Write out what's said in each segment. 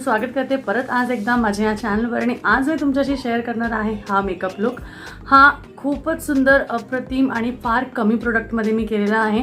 तुमचं स्वागत करते. परत आज एकदा माझ्या या चॅनलवर आणि आज मी तुमच्याशी शेअर करणार आहे हा मेकअप लुक हा खूपच सुंदर अप्रतिम आणि फार कमी प्रोडक्टमध्ये मी केलेला आहे.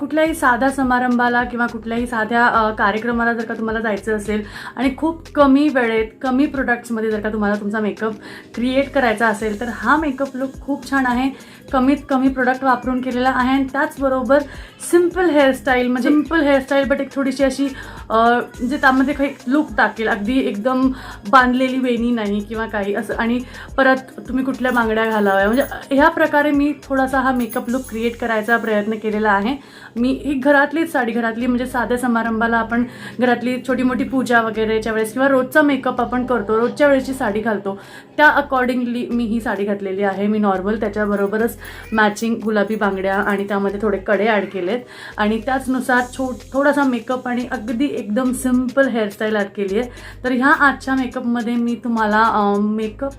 कुठल्याही साध्या समारंभाला किंवा कुठल्याही साध्या कार्यक्रमाला जर का तुम्हाला जायचं असेल आणि खूप कमी वेळेत कमी प्रोडक्ट्समध्ये जर का तुम्हाला तुमचा मेकअप क्रिएट करायचा असेल तर हा मेकअप लुक खूप छान आहे. कमीत कमी प्रोडक्ट वापरून केलेला आहे आणि त्याचबरोबर सिंपल हेअरस्टाईल म्हणजे सिंपल हेअरस्टाईल बट एक थोडीशी अशी म्हणजे त्यामध्ये काही लुक टाकेल. अगदी एकदम बांधलेली वेणी नाही किंवा काही असं. आणि परत तुम्ही कुठल्या बांगड्या घालाव्या म्हणजे ह्या प्रकारे मी थोडासा हा मेकअप लुक क्रिएट करायचा प्रयत्न केलेला आहे. मी ही घरातलीच साडी घरातली म्हणजे साध्या समारंभाला आपण घरातली छोटी मोठी पूजा वगैरेच्या वेळेस किंवा रोजचा मेकअप आपण करतो रोजच्या वेळेची साडी घालतो त्या अकॉर्डिंगली मी ही साडी घातलेली आहे. मी नॉर्मल त्याच्याबरोबरच मॅचिंग गुलाबी बांगड्या आणि त्यामध्ये थोडे कडे ॲड केलेत. आणि त्याचनुसार छो थोडासा मेकअप आणि अगदी एकदम सिंपल हेअरस्टाईल ॲड केली आहे तर ह्या आजच्या मेकअपमध्ये मी तुम्हाला मेकअप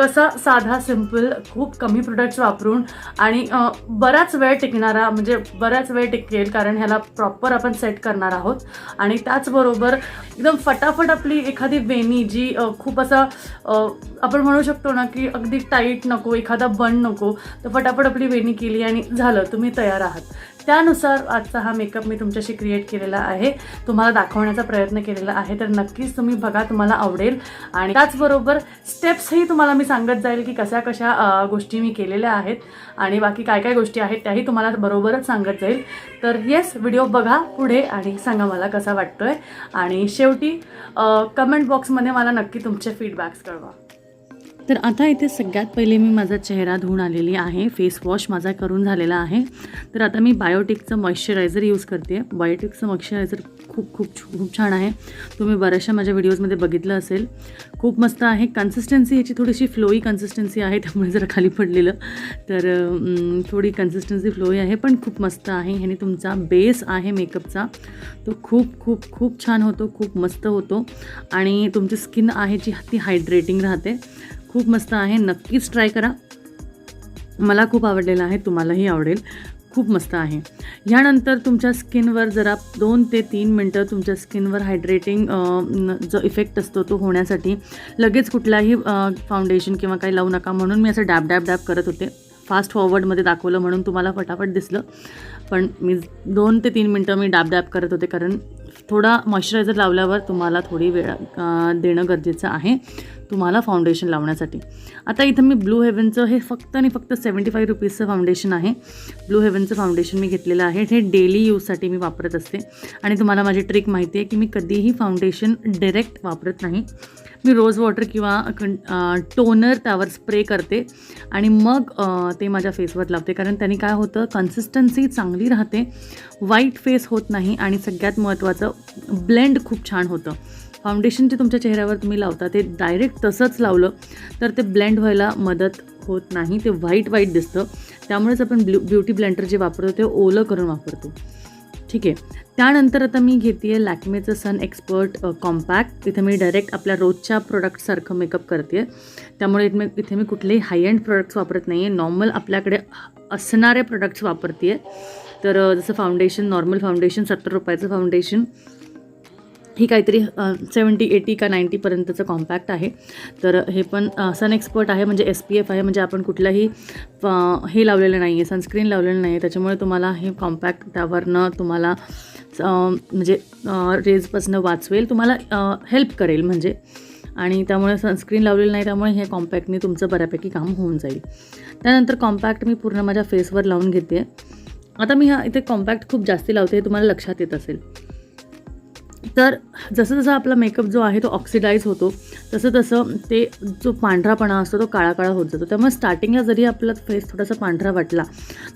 कसा साधा सिंपल खूप कमी प्रोडक्ट्स वापरून आणि बराच वेळ टिकणारा म्हणजे बराच वेळ टिकेल कारण ह्याला प्रॉपर आपण सेट करणार आहोत. आणि त्याचबरोबर एकदम फटाफट आपली एखादी वेणी जी खूप असा आपण म्हणू शकतो ना की अगदी टाईट नको एखादा बन नको तर फटाफट आपली वेणी केली आणि झालं तुम्ही तयार आहात. त्यानुसार आजचा हा मेकअप मी तुमच्याशी क्रिएट केलेला आहे. तुम्हाला दाखवण्याचा प्रयत्न केलेला आहे. तर नक्कीच तुम्ही बघा तुम्हाला आवडेल. आणि त्याचबरोबर स्टेप्सही तुम्हाला मी सांगत जाईल की कशा कशा गोष्टी मी केलेल्या आहेत. आणि बाकी काय काय गोष्टी आहेत त्याही तुम्हाला बरोबरच सांगत जाईल. तर येस व्हिडिओ बघा पुढे आणि सांगा मला कसा वाटतोय. आणि शेवटी कमेंट बॉक्समध्ये मला नक्की तुमचे फीडबॅक्स कळवा. तर आता इथे सगळ्यात पहिले मी माझा चेहरा धुवून आलेली आहे. फेस वॉश माझा करून झालेला आहे. तर आता मी बायोटिकचं मॉइश्चरायझर यूज करते. बायोटिकचं मॉइश्चरायझर खूप खूप खूप छान आहे. तुम्ही बऱ्याचशा माझ्या व्हिडिओजमध्ये बघितलं असेल. खूप मस्त आहे. कन्सिस्टन्सी याची थोडीशी फ्लोई कन्सिस्टन्सी आहे त्यामुळे जरा खाली पडलेलं. तर थोडी कन्सिस्टन्सी फ्लोई आहे पण खूप मस्त आहे. ह्याने तुमचा बेस आहे मेकअपचा तो खूप खूप खूप छान होतो. खूप मस्त होतो. आणि तुमची स्किन आहे जी ती हायड्रेटिंग राहते. खूप मस्त आहे. नक्कीच ट्राय करा. मला खूप आवडलेलं आहे. तुम्हालाही आवडेल. खूप मस्त आहे. ह्यानंतर तुमच्या स्किनवर जरा दोन ते तीन मिनटं तुमच्या स्किनवर हायड्रेटिंग जो इफेक्ट असतो तो होण्यासाठी लगेच कुठलाही फाउंडेशन किंवा काही लावू नका म्हणून मी असं डॅब डॅब डॅब करत होते. फास्ट फॉरवर्डमध्ये दाखवलं म्हणून तुम्हाला फटाफट दिसलं. पण मी दोन ते तीन मिनटं मी डॅब डॅब करत होते. कारण थोडा मॉइश्चरायझर लावल्यावर तुम्हाला थोडी वेळ देणं गरजेचं आहे. तुम्हाला फाउंडेशन लावण्यासाठी. आता इथं मी ब्लू हेवनचं हे फक्त आणि फक्त सेवन्टी फाईव्ह रुपीजचं फाउंडेशन आहे. ब्लू हेवनचं फाउंडेशन मी घेतलेलं आहे. हे डेली यूजसाठी मी वापरत असते. आणि तुम्हाला माझी ट्रिक माहिती आहे की मी कधीही फाउंडेशन डायरेक्ट वापरत नाही. मी रोज वॉटर किंवा कं टोनर त्यावर स्प्रे करते. आणि मग ते माझ्या फेसवर लावते. कारण त्यांनी काय होतं कन्सिस्टन्सी चांगली राहते. वाईट फेस होत नाही आणि सगळ्यात महत्त्वाचं ब्लेंड खूप छान होतं. फाउंडेशन जे तुमच्या चेहऱ्यावर तुम्ही लावता ते डायरेक्ट तसंच लावलं तर ते ब्लेंड व्हायला मदत होत नाही. ते व्हाईट व्हाईट दिसतं. त्यामुळेच आपण ब्ल्यू ब्युटी ब्लेंडर जे वापरतो ते ओलं करून वापरतो. ठीक आहे. त्यानंतर आता मी घेते आहे लॅक्मेचं सन एक्सपर्ट कॉम्पॅक्ट तिथे मी डायरेक्ट आपल्या रोजच्या प्रोडक्टसारखं मेकअप करते आहे त्यामुळे इथे मी इथे मी कुठलेही हाय अँड प्रोडक्ट्स वापरत नाही आहे नॉर्मल आपल्याकडे असणारे प्रोडक्ट्स वापरते आहे तर जसं फाउंडेशन नॉर्मल फाउंडेशन सत्तर रुपयाचं फाउंडेशन ही काहीतरी सेवन्टी एटी का नाईंटीपर्यंतचं कॉम्पॅक्ट आहे. तर हे पण सन एक्सपर्ट आहे म्हणजे एस पी एफ आहे म्हणजे आपण कुठलाही हे लावलेलं नाही आहे सनस्क्रीन लावलेलं नाही आहे त्याच्यामुळे तुम्हाला हे कॉम्पॅक्ट त्यावरनं तुम्हाला म्हणजे रेजपासनं वाचवेल. तुम्हाला हेल्प करेल म्हणजे. आणि त्यामुळे सनस्क्रीन लावलेलं नाही त्यामुळे हे कॉम्पॅक्टने तुमचं बऱ्यापैकी काम होऊन जाईल. त्यानंतर कॉम्पॅक्ट मी पूर्ण माझ्या फेसवर लावून घेते. आता मी हा इथे कॉम्पॅक्ट खूप जास्ती लावते हे तुम्हाला लक्षात येत असेल. तर जसं जसं आपला मेकअप जो आहे तो ऑक्सिडाईज होतो तसं तसं ते जो पांढरापणा असतो तो काळा काळा होत जातो. त्यामुळे स्टार्टिंगला जरी आपला फेस थोडासा पांढरा वाटला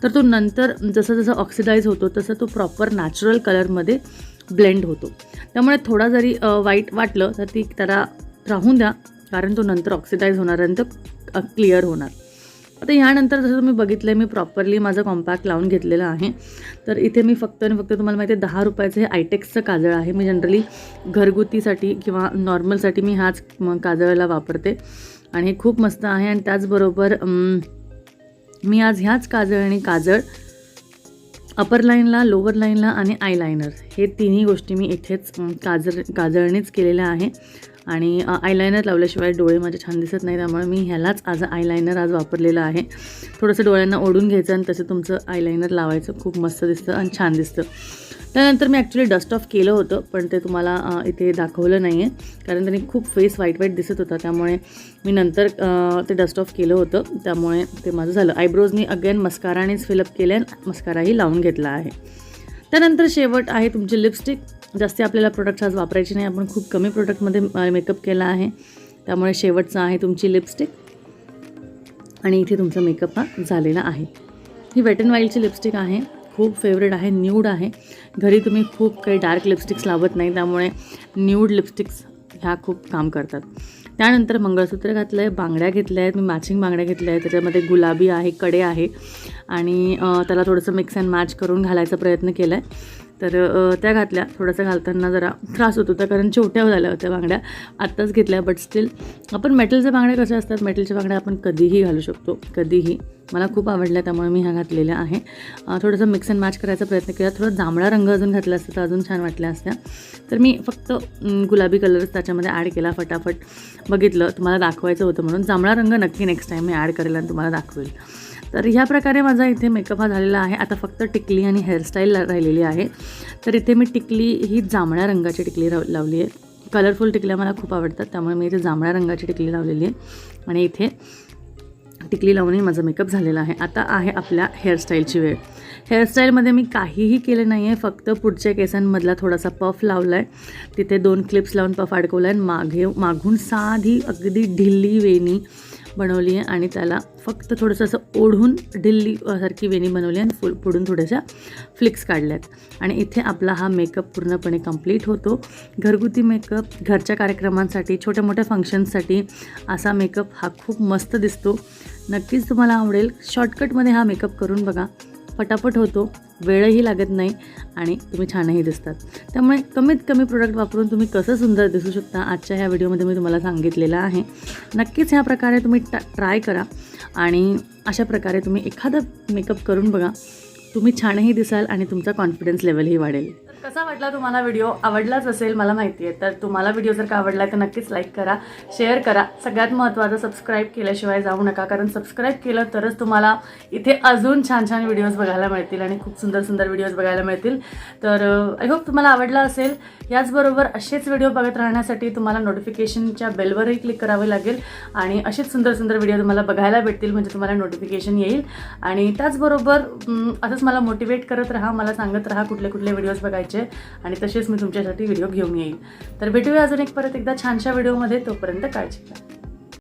तर तो नंतर जसं जसं ऑक्सिडाईज होतो तसं तो प्रॉपर नॅचरल कलरमध्ये ब्लेंड होतो. त्यामुळे थोडा जरी वाईट वाटलं तर ती त्याला राहून द्या कारण तो नंतर ऑक्सिडाईज होणार आणि क्लिअर होणार. आता ह्यानंतर जसं तुम्ही बघितलं आहे मी प्रॉपरली माझं कॉम्पॅक्ट लावून घेतलेलं आहे. तर इथे मी फक्त आणि फक्त तुम्हाला माहिती आहे दहा रुपयाचं हे आयटेक्सचं काजळ आहे. मी जनरली घरगुतीसाठी किंवा नॉर्मलसाठी मी हाच काजळाला वापरते. आणि हे खूप मस्त आहे आणि त्याचबरोबर मी आज ह्याच काजळ आणि काजळ अपर लाईनला लोअर लाईनला आणि आयलायनर हे तिन्ही गोष्टी मी इथेच काजळ काजळणीच केलेल्या आहे. आणि आयलायनर लावल्याशिवाय डोळे माझे छान दिसत नाही त्यामुळे मी ह्यालाच आज आयलायनर आज वापरलेलं आहे. थोडंसं डोळ्यांना ओढून घ्यायचं आणि तसं तुमचं आयलायनर लावायचं खूप मस्त दिसतं आणि छान दिसतं. त्यानंतर मी ॲक्च्युली डस्ट ऑफ केलं होतं पण ते तुम्हाला इथे दाखवलं नाही आहे कारण त्यांनी खूप फेस वाईट वाईट दिसत होता त्यामुळे मी नंतर ते डस्ट ऑफ केलं होतं त्यामुळे ते माझं झालं. आयब्रोज मी अगेन मस्कारानेच फिलअप केले आणि मस्काराही लावून घेतला आहे. त्यानंतर शेवट आहे तुमची लिपस्टिक जास्ती आपल्याला प्रोडक्ट्स आज वापरायचे नाही. आपण खूप कमी प्रोडक्टमध्ये मेकअप केला आहे. त्यामुळे शेवटचं आहे तुमची लिपस्टिक आणि इथे तुमचा मेकअप हा झालेला आहे. ही वेट अँड वाईल्डची लिपस्टिक आहे. खूप फेवरेट आहे न्यूड आहे. घरी तुम्ही खूप काही डार्क लिपस्टिक्स लावत नाही. त्यामुळे न्यूड लिपस्टिक्स ह्या खूप काम करतात. त्यानंतर मंगळसूत्र घातलं आहे बांगड्या घेतल्या आहेत मी मॅचिंग बांगड्या घेतल्या आहेत त्याच्यामध्ये गुलाबी आहे कडे आहे. आणि त्याला थोडंसं मिक्स अँड मॅच करून घालायचा प्रयत्न केला आहे तर त्या घातल्या. थोडंसं घालताना जरा त्रास होत होता कारण छोट्या झाल्या होत्या बांगड्या. आत्ताच घेतल्या बट स्टील आपण मेटलच्या बांगड्या कशा असतात? मेटलच्या बांगड्या आपण कधीही घालू शकतो. कधीही. मला खूप आवडल्या त्यामुळे मी ह्या घातलेल्या आहे. थोडंसं मिक्स अँड मॅच करायचा प्रयत्न केला. थोडा जांभळा रंग अजून घातला असता तर अजून छान वाटल्या असत्या. तर मी फक्त गुलाबी कलरच त्याच्यामध्ये ॲड केला फटाफट बघितलं. तुम्हाला दाखवायचं होतं म्हणून. जांभळा रंग नक्की नेक्स्ट टाईम मी ॲड करेल आणि तुम्हाला दाखवेल. तर ह्या प्रकारे माझा इथे मेकअप हा झालेला आहे. आता फक्त टिकली आणि हेअरस्टाईल राहिलेली आहे. तर इथे मी टिकली ही जांभळ्या रंगाची टिकली राव लावली आहे. कलरफुल टिकल्या मला खूप आवडतात त्यामुळे मी इथे जांभळ्या रंगाची टिकली लावलेली आहे. आणि इथे टिकली लावूनही माझा मेकअप झालेला आहे. आता आहे आपल्या हेअरस्टाईलची वेळ. हेअरस्टाईलमध्ये मी काहीही केलं नाही आहे फक्त पुढच्या केसांमधला थोडासा पफ लावला आहे तिथे दोन क्लिप्स लावून पफ अडकवला आहे आणि मागे मागून साधी अगदी ढिल्ली वेणी बनवली आहे आणि त्याला फक्त थोडंसं असं ओढून ढिल्ली सारखी वेणी बनवली आहे आणि फुल पुढून थोड्याशा फ्लिक्स काढल्यात. आणि इथे आपला हा मेकअप पूर्णपणे कंप्लीट होतो. घरगुती मेकअप घरच्या कार्यक्रमांसाठी छोट्या मोठ्या फंक्शन्ससाठी असा मेकअप हा खूप मस्त दिसतो. नक्कीच तुम्हाला आवडेल. शॉर्टकटमध्ये हा मेकअप करून बघा. पटापट होतो. वेळही लागत नाही आणि तुम्ही छानही दिसतात. त्यामुळे कमीत कमी प्रोडक्ट वापरून तुम्ही कसं सुंदर दिसू शकता आजच्या ह्या व्हिडिओमध्ये मी तुम्हाला सांगितलेलं आहे. नक्कीच ह्या प्रकारे तुम्ही ट्राय करा आणि अशा प्रकारे तुम्ही एखादा मेकअप करून बघा. तुम्ही छानही दिसाल आणि तुमचा कॉन्फिडन्स लेवलही वाढेल. कसा वाटला तुम्हाला व्हिडिओ आवडलाच असेल मला माहिती आहे तर तुम्हाला व्हिडिओ जर का आवडला तर नक्कीच लाईक करा शेअर करा. सगळ्यात महत्त्वाचं सबस्क्राईब केल्याशिवाय जाऊ नका. कारण सबस्क्राईब केलं तरच तुम्हाला इथे अजून छान छान व्हिडिओज बघायला मिळतील आणि खूप सुंदर सुंदर व्हिडिओज बघायला मिळतील. तर आय होप तुम्हाला आवडला असेल. याचबरोबर असेच व्हिडिओ बघत राहण्यासाठी तुम्हाला नोटिफिकेशनच्या बेलवरही क्लिक करावे लागेल आणि असेच सुंदर सुंदर व्हिडिओ तुम्हाला बघायला भेटतील म्हणजे तुम्हाला नोटिफिकेशन येईल. आणि त्याचबरोबर असंच मला मोटिवेट करत राहा मला सांगत राहा कुठले कुठले व्हिडिओज बघायचे आणि तसेच मी तुमच्यासाठी व्हिडिओ घेऊन येईल तर भेटूया अजून एक परत एकदा छानशा व्हिडिओमध्ये. तोपर्यंत काळजी घ्या.